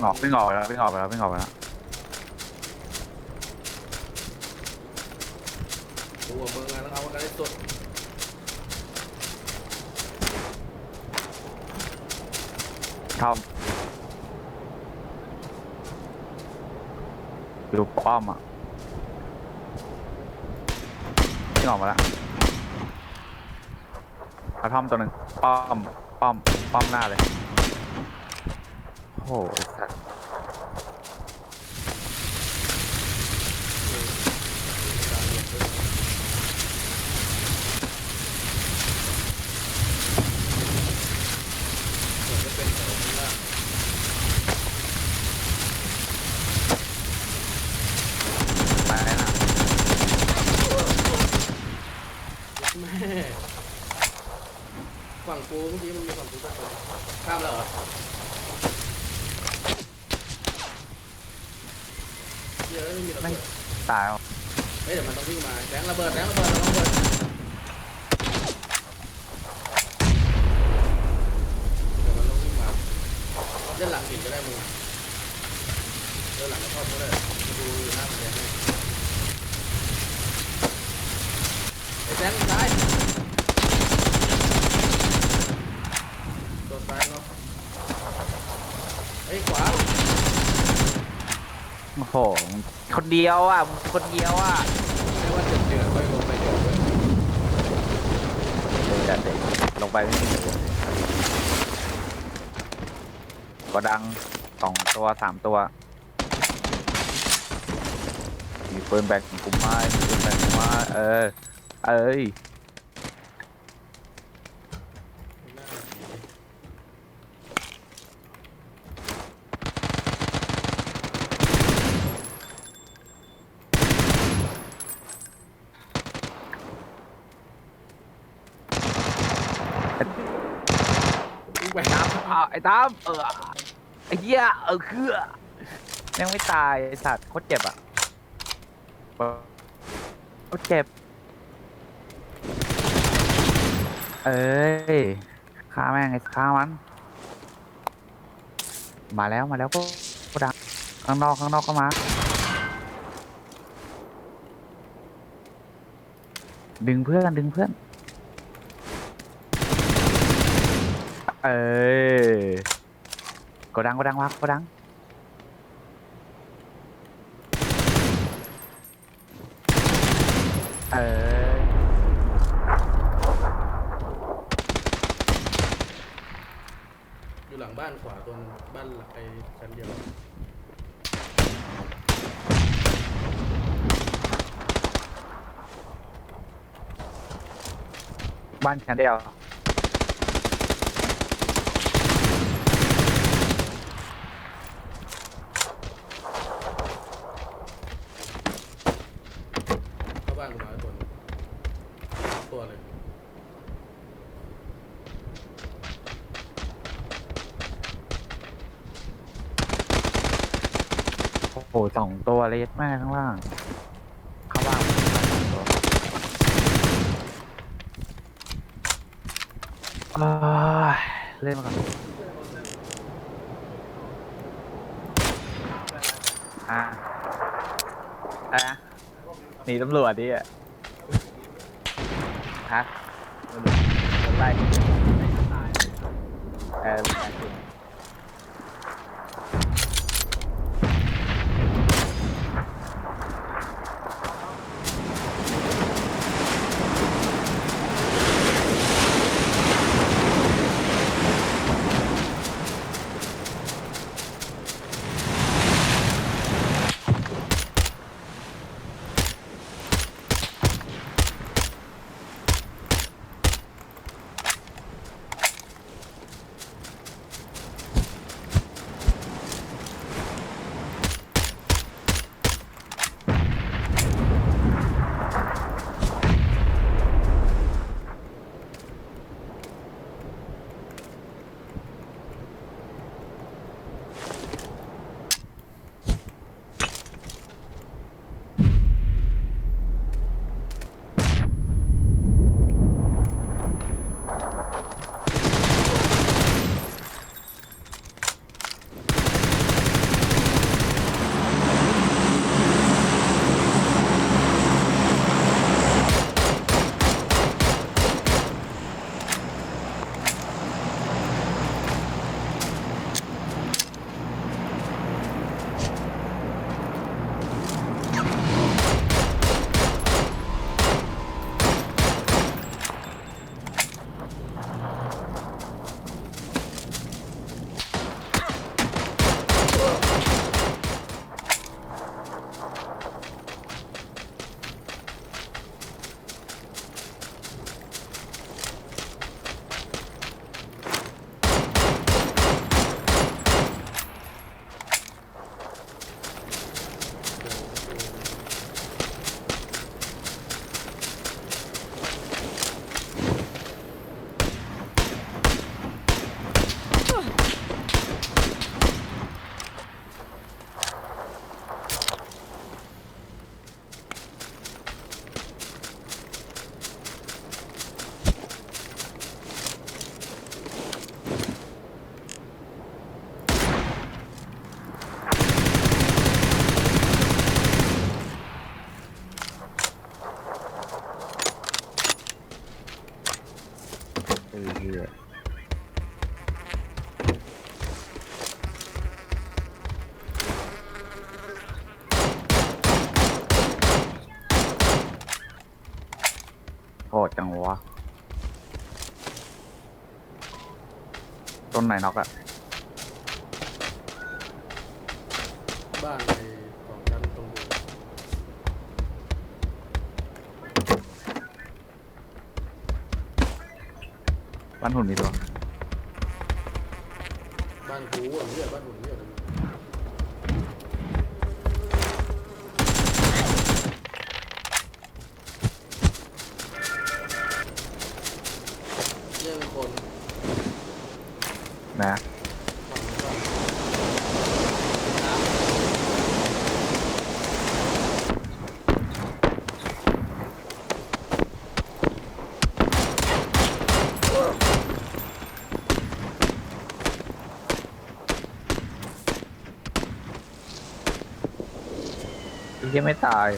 งตัววิ่งออกวิ่งออกไปแล้ววิ่งออกไปแล้ววิ่งออกไปแล้วตัวเมืองงานแล้วเอากันได้สุดทอมดูป้อมอะวิ่งออกมาแล้วกระท่อมตัวหนึ่งป้อมป้อมป้อมหน้าเลยโอ้โหไอ้สัตว์ เหมือนจะเป็นแถวนี้ละ ไปนะ แม่ฝั่งกูเมื่อกี้มันมีฝั่งกูด้วยข้ามแล้วเหรอเดี๋ยวไม่มีระเบิด ตายเอาเฮ้ยเดี๋ยวมันต้องวิ่งมาแรงระเบิดแรงระเบิดระวังระเบิดเดี๋ยวมันต้องวิ่งมาเล่นหลังหินก็ได้มึงอะเล่นหลังกระท่อมก็ได้กูดูอยู่หน้ามันแดงให้ไอ้แซงซ้ายตัวซ้ายเนาะไอ้ยขวา โอ้โห คนเดียวอะคนเดียวอะไม่ว่าจะเดือดไปลงไปเดือดเลยวจัดเด็กลงไปไม่มีก็ดังสองตัวสามตัว มีปืนแบกกุมไม้มีปืนแบกกุมไม้เออ เอ้ย วิ่งไป น้ำอะไอ้ ตามเออไอ้เหี้ยเออคือยังไม่ตายไอ้สัตว์โคตรเจ็บอะโคตรเจ็บ เอ้ยฆ่าแม่งไอ้ฆ่ามัน มาแล้วมาแล้วก็ก็ดังข้างนอกข้างนอกก็มา ดึงเพื่อนดึงเพื่อน เอ้ยกดดังกดดังวะกดดัง เอ้ยอยู่หลังบ้านขวาตัวนึงบ้านหลังไอ้ชั้นเดียวบ้านชั้นเดียว เข้าบ้านกูมาตัวนึง ตัวเลย โอ้โหสองตัวเลสมากข้างล่างเข้าบ้านเอ้ยเล่นมาก่อนอะอะไรนะหนีตำรวจดิอะฮะตำรวจโดน ไล่เออ ต้นไหนน็อกอะบ้านในสองชั้นตรงนี้บ้านหุ่นมีตัวบ้านกูอะเนี่ยบ้านหุ่นเนี่ยเลยเนี่ยเป็นคน นะ ฝั่งนู้นน้ ไอ้ ที่ไม่ตาย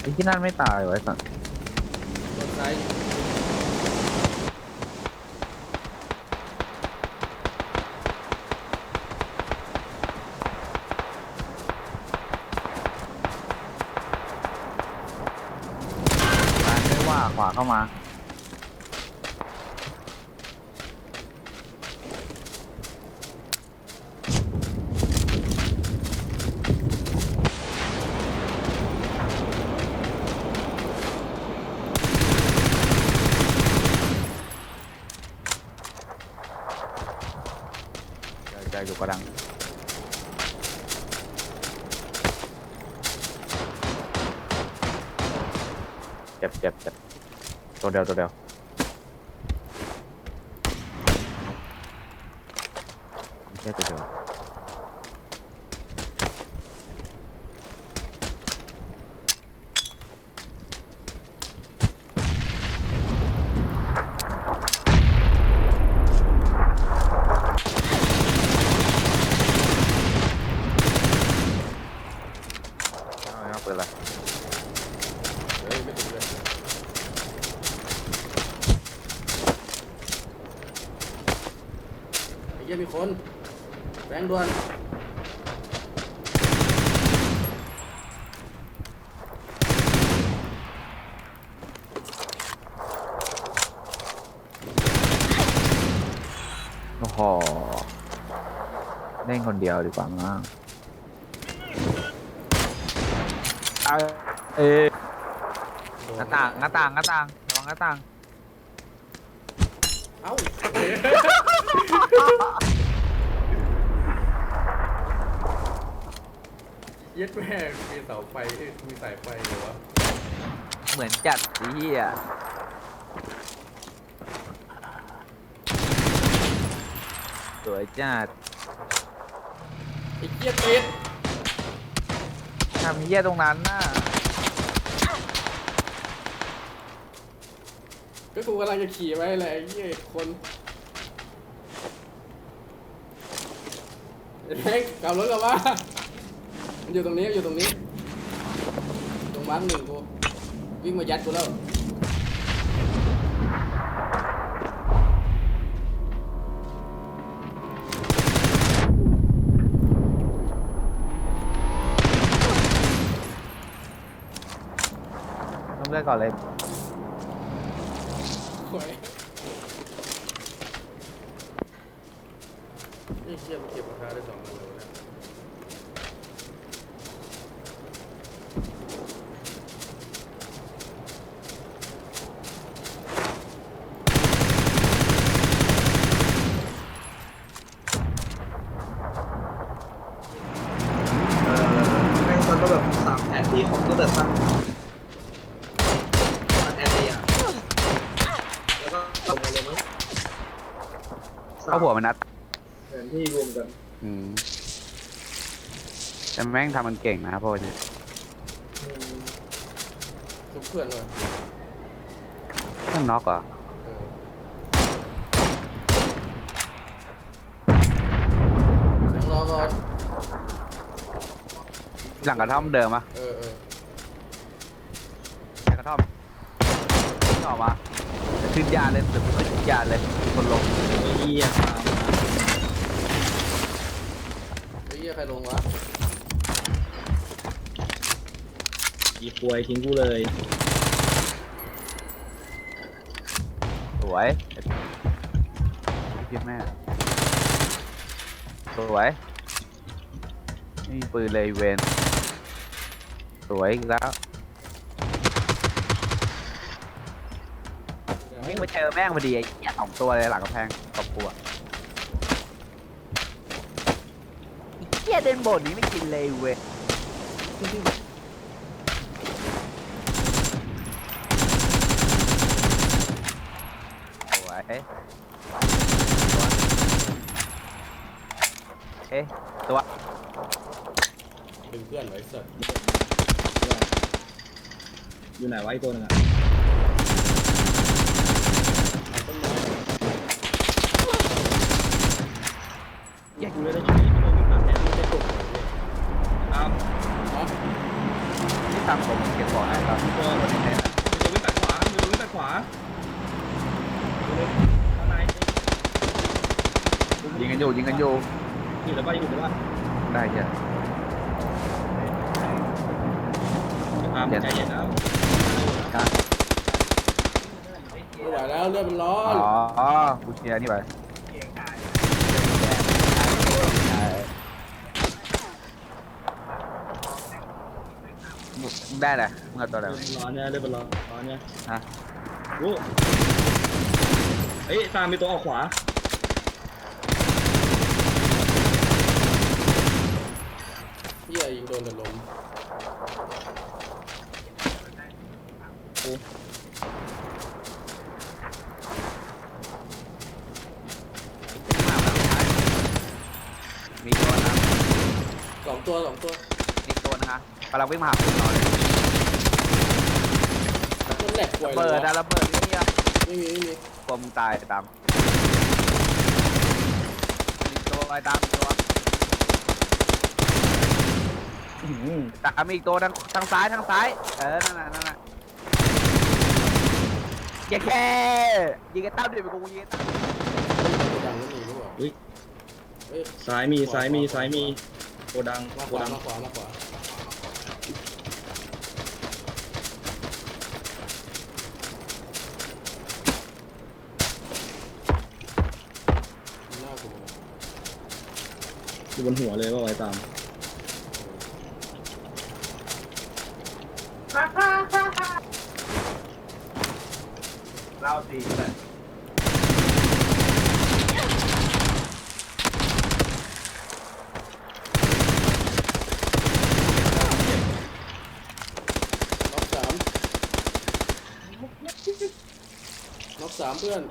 ไอ้ที่นั่นไม่ตายไว้สัสำต้นซ้ายตายไม่ว่าขวาเข้ามาใจใจอยู่กระดัง เจ็บเจ็บเจ็บตัวเดียวตัวเดียวไม่ใช่ตัวเดียวเอาเอาปืนอะไร เฮ้ยไม่ถึงเลยไอ้เหี้ยมีคนแบงค์ ด่วนโอ้โหเล่นคนเดียวดีกว่ามั้งเอาเอยหน้าต่างหน้าต่างหน้าต่างระวังหน้าต่าง เอ้า เย็ดแม่มีเสาไฟเอ้ยมีสายไฟเหรอวะเหมือนจัดไอ้เหี้ยสวยจัดไอ้เจี๊ยเป็ดทำเหี้ยตรงนั้นน่ะก็กูกำลังจะขี่ไปแหละไอ้เหี้ยคนไอ้แม็กกลับรถกลับมา มันอยู่ตรงนี้อยู่ตรงนี้ ตรงบ้านหนึ่งกูวิ่งมายัดกูแล้วต้องเลือกก่อนเลย โอ้ยไอ้เชี่ยมันเก็บราคาได้สองพันเลยนะ เออแม่งมันก็แบบสามแผนที่ของก็แบบสร้างสร้างแอนเดียแล้วก็ส่งมาเลยมั้งสร้า เข้างหัวมันนัดแผนที่รวมกันอืมแต่แม่งทำมันเก่งนะพวกเนี้ยอืมทุกเพื่อนเลยต้องน็อกเหรอเออเสียงรอก่อนหลังกระท่อมเดิมปะเออเออหลังกระท่อมออกมาจะ ขึ้นยานเลยเดี๋ยวไม่ขึ้นยานเลยคนลงไอ้เหี้ยตามมาไอ้เหี้ยใครลงวะยิอีควยทิ้งกูเลยสวยพี่แม่สวยไม่มีปืนเลยเวนสวยอีกแล้ว จอแม่งพอดีไอ้เหี้ยสองตัวเลยหลังกำแพงตบกูอะไอ้เหี้ยเดินบนนี้ไม่กินเลยเว้ยสวยเอ๊ะเอ๊ะตัวดึงเพื่อนไว้สัตว์อยู่ไหนวะไอ้ตัวหนึงอะ เอาต้นไม้ กูเลยได้ยินที่ตัววิ่งผ่านแทนที่ได้ตกตามอ๋อที่ทำผมเก็บของให้ครับตัวคนนี้เนี่ยตัววิ่งตัดขวาตัววิ่งตัดขวาดูเลยข้างในยิงกันอยู่ยิงกันอยู่อยู่แล้วป่ะอยู่แล้วป่ะได้เหี้ยตามใจเย็นนะไม่ไหวแล้วเลือดมันร้ออ๋นออ๋อกูเชียร์นี่ไป ได้เลยมึงเอาตัวอะไรเลือดร้อนเนี่ยเลือดร้อนร้อนเนี่ยฮะโอ้เฮ้ยตามมีตัวออกขวา เหี้ยยิงโดนแต่ล้มมีตัวนะ สอง ตัวสองตัวมีตัวนะฮะกำลังวิ่งมาหาคุณนอนเลยต้นแหลกป่วยเลเปิยดนะระเบิดนี่อะไม่มีไม่มีกลัวมึงตายตามมีตัวไอ้ตามมีตัวอื้อหือตามมีอีกตัวทางทางซ้ายทางซ้าย เออ นั่นน่ะนั่นน่ะอย่าแค่ยิงไอ้ตั้มดิไปกูยิงไอ้ตั้มโกดังก็มีด้วยเฮ้ยซ้ายมีซ้ายมีซ้ายมีโกดังมาโกขวาดังมาขวามาขวาหน้ากูอยู่บนหัวเลยว่าไว้ตาม เราสี่เลย น็อกสามน็ อกสา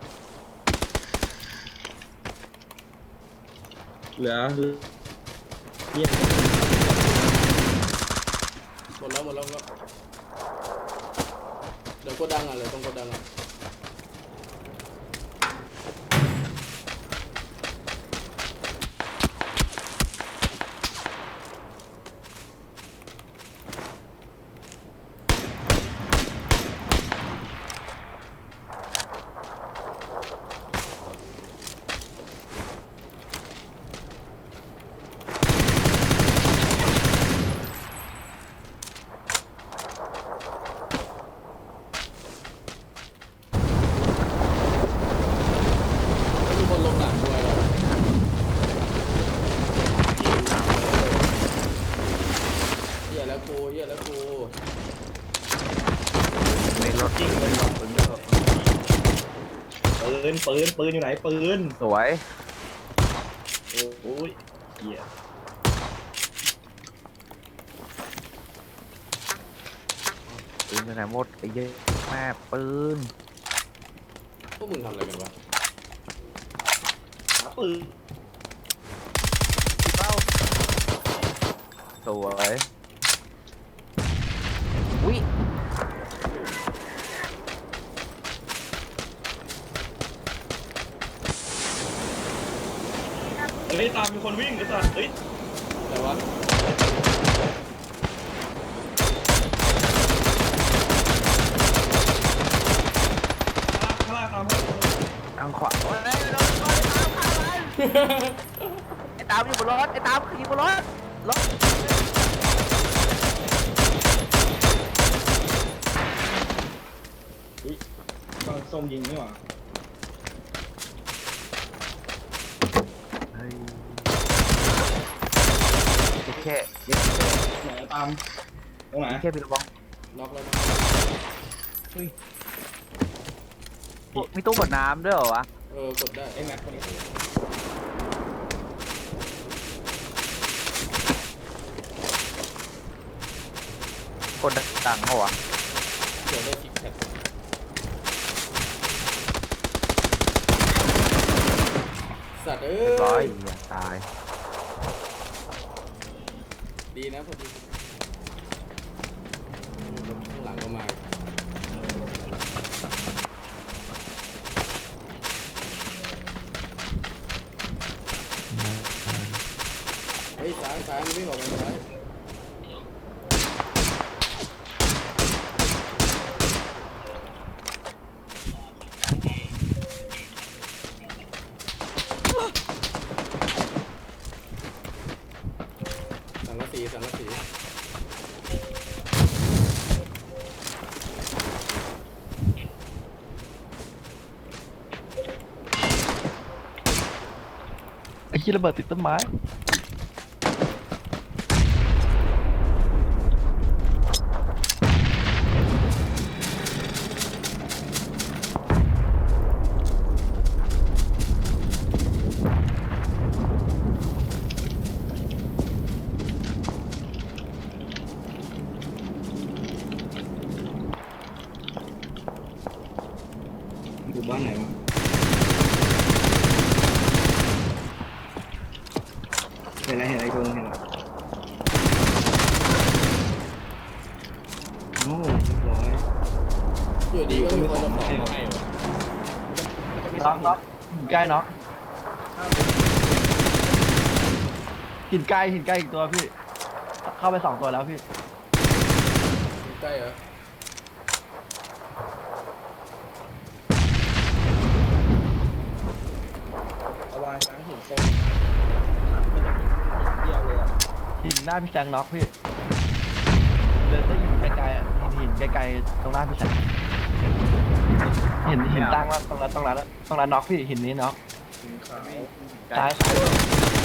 มเพื่อนเหลือเนี่ยหมดแล้วหมดแล้วหมดแล้วเดี๋ยวโกดังอะเดี๋ยวตรงโกดังอะ ไม่มีคนลงหลังด้วยเหรอเหี้ยแล้วกูเหี้ยแล้วกู ในรถยิงเลย ปืน ปืนปืนอยู่ไหนปืนสวยโอ้ยเหี้ยปืนอยู่ไหนหมดไอ้เหี้ยแม่ปืนพวกมึงทำอะไรกันวะหาปืนเป้าสวยวิเ้ตามมีคนวิ่งไอ้สัตว์เฮ้ยแต่ว่าข้งขตามให้วยอ้ไอ้ตบไอ้ตามอยู่บนรถไอ้ตามขี่บนรถรถฝั่งส้มยิงนี่หว่า แค่เจ๊ไหนตามตรงไหนแค่พี่ระวังน็อกแล้วนะมีตู้กดน้ำด้วยเหรอวะเออกดได้ไอ้แม็กคนนี้กดตังค์เหรอวะเดี๋ยวได้คิกแพดสัตว์เอ้เรียบร้อยยเหี้ยตาย ดีนะพอดีรถข้างหลังก็มาเฮ้ยสายสายมันวิ่บอกไปซ้าย สังกะสีสังกะสี ที่ระเบิดติดต้นไม้ อยู่บ้านไหนวะเห็นอะไรเห็นอะไรกูเห็นอะไรโอ้เรียบร้อย อยู่ดีก็มีคนจะขอมา น็อกน็อก หินใกล้น็อกหินใกล้หินใกล้อีกตัวพี่ เข้าไปสองตัวแล้วพี่ ใกล้เหรอเอาวางช้างหินส้มมันจะเดียวเลยอะหินหน้าพี่แซงน็อกพี่เดินได้หินไกลๆอะหินหินไกลๆตรงหน้าพี่แซง หินหินตั้งแล้วตรงนั้นตรงนั้นตรงนั้นน็อกพี่หินนี้น็อกหินขาวซ้ายซ้าย